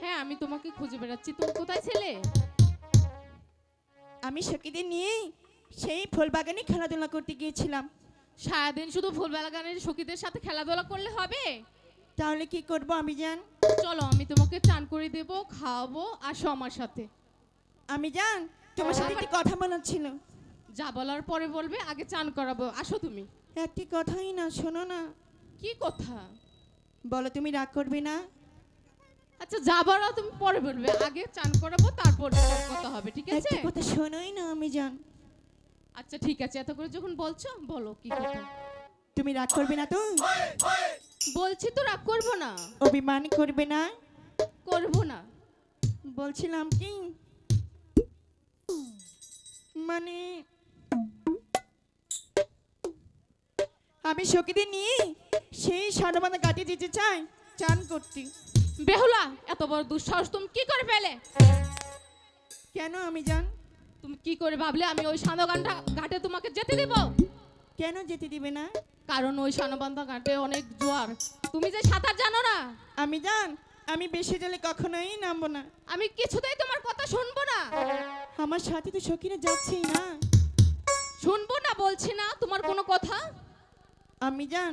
হ্যাঁ আমি তোমাকে খুঁজে বেড়াচ্ছি। তুমি কোথায় ছিলে? আমি সখীদের নিয়ে সেই ফুল বাগানে খেলাধুলা করতে গিয়েছিলাম। সারাদিন শুধু ফুলবেলা গানের সখীদের সাথে খেলাধুলা করলে হবে? তাহলে কি করব আমি জান? চলো আমি তোমাকে চান করে দেবো খাওয়াবো আসো আমার সাথে। আমি জান তোমার সাথে একটি কথা বলার ছিল। যা বলার পরে বলবে আগে চান করাবো। আসো তুমি। একটি কথাই না শোনো না। কি কথা? বলো তুমি রাগ করবে না? আচ্ছা যা বলো তুমি পরে বলবে। আগে চান করাবো তারপর সব কথা হবে ঠিক আছে? একটি কথা শোনোই না আমি জান আচ্ছা ঠিক আছে। এত করে যখন বলছো বলো কি কথা। তুমি রাগ করবে না তো? বলছি তো রাগ করব না। অভিমান করবে না? করব না। বলছিলাম কি? মানে আমি সখীদের নিয়ে সেই সানবান্ধা গাতে যেতে চাই চান করতে। বেহুলা এত বড় দুঃসাহস তুমি কি করে পেলে? কেন আমি জান? তুমি কি করে ভাবলে আমি ওই সানবান্ধা ঘাটে তোমাকে যেতে দেব? কেন যেতে দিবে না? কারণ ওই সানবান্ধা ঘাটে অনেক জোয়ার। তুমি যে সাঁতার জানো না? আমি জান আমি বেশি জলে কখনোই নামবো না। আমি কিছুতেই তোমার কথা শুনব না। আমার সাথে তো সখীরা যাচ্ছেই না। শুনব না বলছি না তোমার কোনো কথা? আমি জান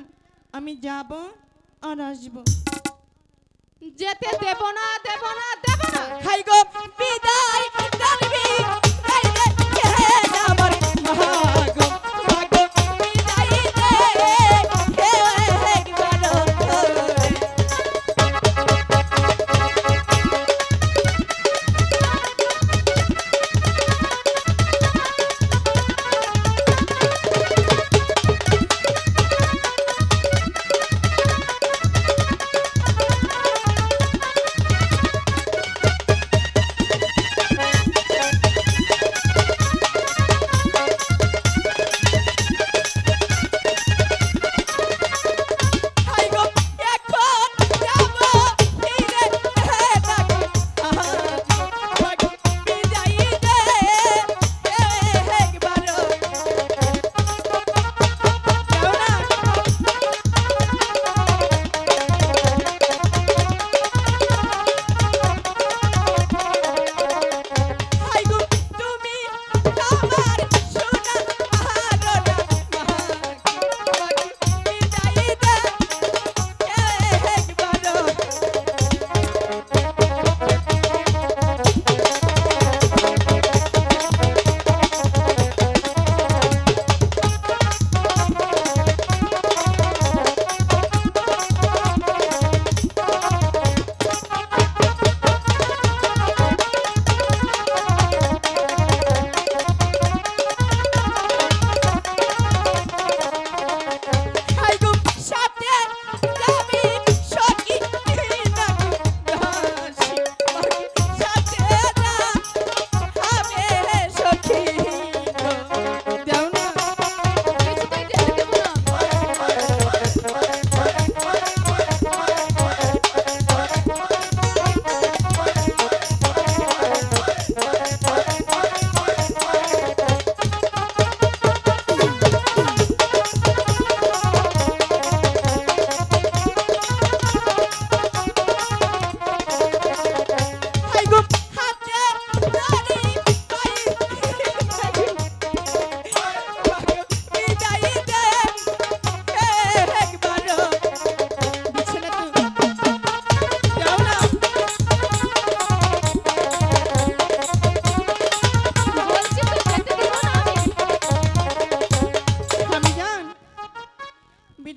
আমি যাব আর আসব। যেতে দেব না দেব না দেব না। হাই গো বিদায়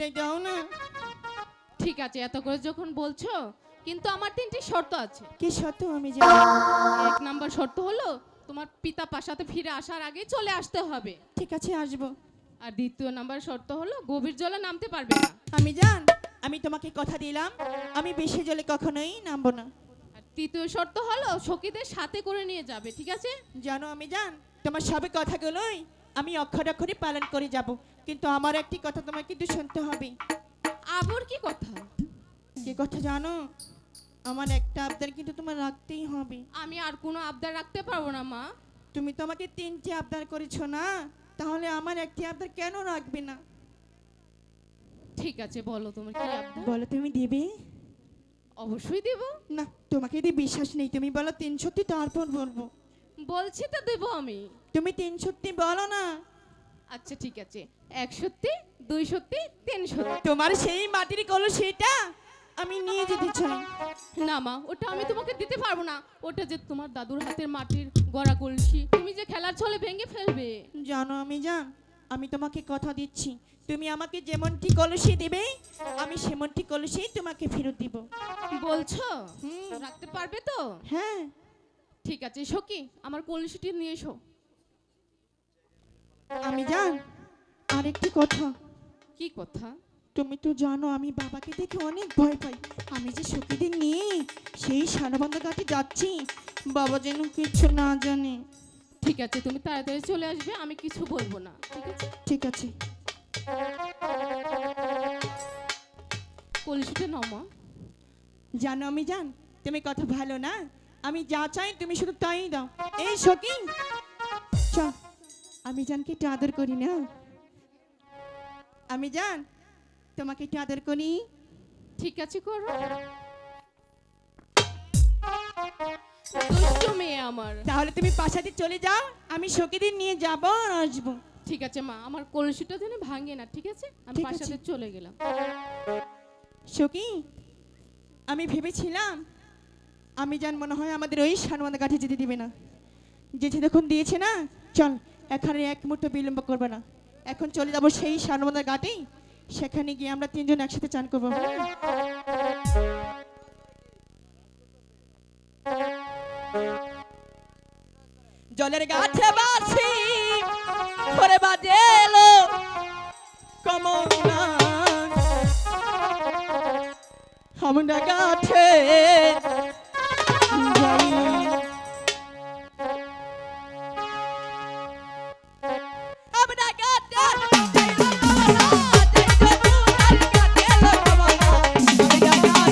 বিদায় দাও না? ঠিক আছে এত করে যখন বলছো কিন্তু আমার তিনটি শর্ত আছে। কি সত্য আমি জান। এক নাম্বার শর্ত হলো তোমার পিতা পাশাতে ফিরে আসার আগে চলে আসতে হবে। ঠিক আছে আসব। আর দ্বিতীয় নাম্বার শর্ত হলো গভীর জলে নামতে পারবে না। আমি জান আমি তোমাকে কথা দিলাম আমি বেশি জলে কখনোই নামবো না। আর তৃতীয় শর্ত হলো সখীদের সাথে করে নিয়ে যাবে ঠিক আছে? জানো আমি জান তোমার সবে কথাগুলোই আমি অক্ষর অক্ষরে পালন করে যাব। কিন্তু আমার একটি কথা তোমার কিন্তু শুনতে হবে। আবার কি কথা? কি কথা জানো? আমার একটা আবদার কিন্তু তোমার রাখতেই হবে। আমি আর কোনো আবদার রাখতে পারব না মা। তুমি তো আমাকে তিনটি আবদার করেছ না? তাহলে আমার একটি আবদার কেন রাখবে না? ঠিক আছে বলো তোমার কি আবদার? বলো তুমি দিবে? অবশ্যই দেব। না তোমাকে যদি বিশ্বাস নেই। তুমি বলো তিন সত্যি তারপর বলব। বলছি তো দেব আমি। তুমি তিন সত্যি বলো না। আচ্ছা ঠিক আছে। এক সত্যি দুই সত্যি তিন সত্যি। তোমার সেই মাটির কলসিটা আমি নিয়ে যেতে চাই। না মা ওটা আমি তোমাকে দিতে পারব না। ওটা যে তোমার দাদুর হাতের মাটির গড়া কলসি তুমি যে খেলার ছলে ভেঙে ফেলবে। জানো আমি জান আমি তোমাকে কথা দিচ্ছি। তুমি আমাকে যেমনটি কলসি দেবে আমি সেমনটি কলসি তোমাকে ফেরত দিব। বলছো? হুম। রাখতে পারবে তো? হ্যাঁ। ঠিক আছে সখি আমার কলসিটি নিয়ে এসো। আমি জান আরেকটি কথা। কি কথা? তুমি তো জানো আমি বাবাকে দেখে অনেক ভয় পাই। আমি যে সখীদের নিয়ে সেই সারবন্ধ ঘাটে যাচ্ছি বাবা যেন কিছু না জানে। ঠিক আছে তুমি তাড়াতাড়ি চলে আসবে আমি কিছু বলব না ঠিক আছে? ঠিক আছে। কলসিটা নাও মা। জানো আমি জান তুমি কথা ভালো না? আমি যা চাই তুমি শুধু তাই দাও। এই সখী! চ আমি জানকে একটু আদর করি না। আমি জান তোমাকে একটু আদর করি। ঠিক আছে করো। দুষ্টু মেয়ে আমার। তাহলে তুমি পাশাতে চলে যাও আমি সখীদের নিয়ে যাব আর আসব। ঠিক আছে মা আমার কলসিটা যেন ভাঙে না ঠিক আছে? আমি ঠিক আছে। পাশাতে চলে গেলাম। সখী আমি ভেবেছিলাম আমি জান মনে হয় আমাদের ওই সানবান্ধ কাঠে যেতে দিবে না। যেতে যখন দিয়েছে না চল। এখানে এক মুহূর্ত বিলম্ব করবে না। এখন চলে যাব সেই সানবান্ধা ঘাটেই সেখানে গিয়ে আমরা তিনজন একসাথে চান করব। জলের গাছে বাসি করে বাজেলো কমলা। আমরা গাছে I got.